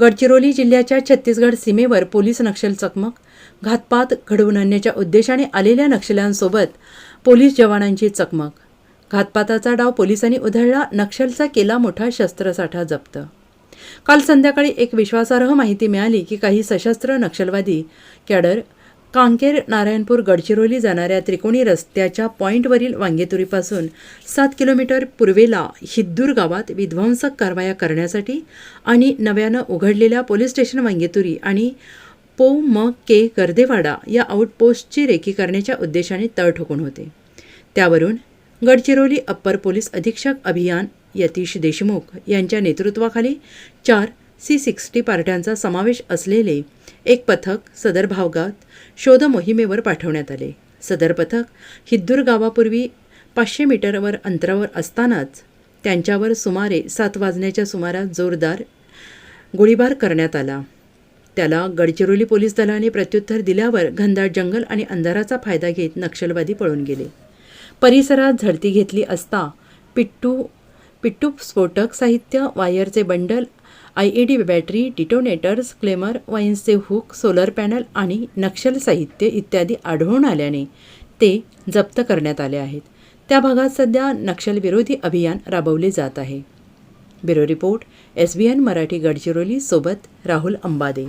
गडचिरोली जिल्ह्याच्या छत्तीसगड सीमेवर पोलीस नक्षल चकमक घातपात घडवून आणण्याच्या उद्देशाने आलेल्या नक्षल्यांसोबत पोलीस जवानांची चकमक. घातपाताचा डाव पोलिसांनी उधळला नक्षलचा केला मोठा शस्त्रसाठा जप्त. काल संध्याकाळी एक विश्वासार्ह माहिती मिळाली की काही सशस्त्र नक्षलवादी कॅडर कांकेर नारायणपूर गडचिरोली जाणाऱ्या त्रिकोणी रस्त्याच्या पॉईंटवरील वांगेतुरीपासून सात किलोमीटर पूर्वेला हिद्दूर गावात विध्वंसक कारवाया करण्यासाठी आणि नव्यानं उघडलेल्या पोलीस स्टेशन वांगेतुरी आणि पो म के गर्देवाडा या आउटपोस्टची रेकी करण्याच्या उद्देशाने तळ ठोकून होते. त्यावरून गडचिरोली अप्पर पोलीस अधीक्षक अभियान यतीश देशमुख यांच्या नेतृत्वाखाली चार सी सिक्स्टी पार्ट्यांचा समावेश असलेले एक पथक सदर भावगात शोध मोहिमेवर पाठवण्यात आले. सदर पथक हिद्दूर गावापूर्वी पाचशे मीटरवर अंतरावर असतानाच त्यांच्यावर सुमारे सात वाजण्याच्या सुमारास जोरदार गोळीबार करण्यात आला. त्याला गडचिरोली पोलीस दलाने प्रत्युत्तर दिल्यावर घनदाट जंगल आणि अंधाराचा फायदा घेत नक्षलवादी पळून गेले. परिसरात झडती घेतली असता पिट्टू पिट्टू स्फोटक साहित्य वायरचे bundle I E D battery detonators claymore वाईन्सचे hook solar panel आणि नक्षल साहित्य इत्यादी आढळून आल्याने ते जप्त करण्यात आले आहेत. त्या भागात सध्या नक्षलविरोधी अभियान राबवले जात आहे. Bureau report S B N Marathi Gadchiroli सोबत राहुल अंबादे.